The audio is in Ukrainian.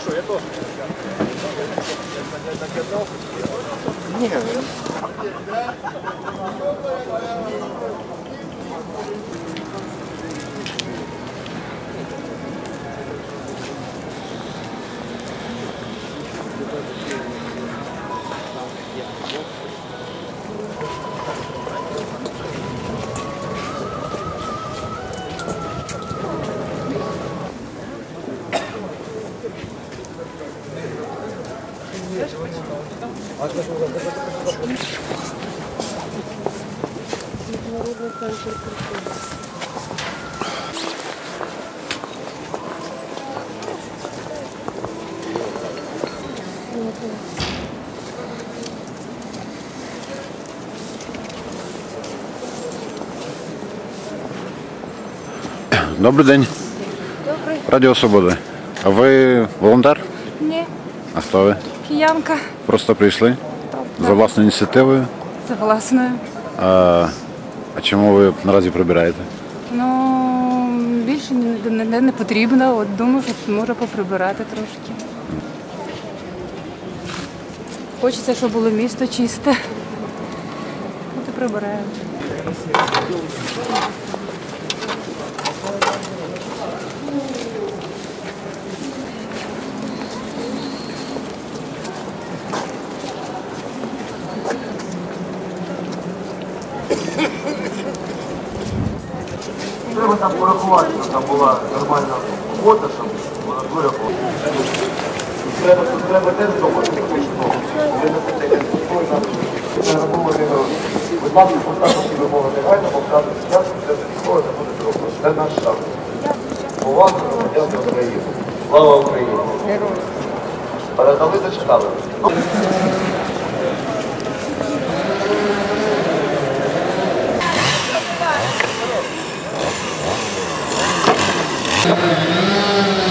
хорошо, я тоже. Не. Добрий день. Добрий. Радіо Свобода. А ви волонтер? А хто ви? киянка. Просто прийшли за власною ініціативою. Це власною. А, а чому ви наразі прибираєте? Ну, більше ніде не потрібно. От думаю, що може поприбирати трошки. Хочеться, щоб було місто чисте. От і прибираємо. Треба там порахувати, щоб там була нормальна робота, щоб вона вирахувала. Треба, треба теж думати, фактично. Ви на це не Будь ласка, поставте вимоги негайно, показати час, це військово не буде зроблено. Це наш шанс. Повага громадян України. Слава Україні! Передали, зачитали. うん。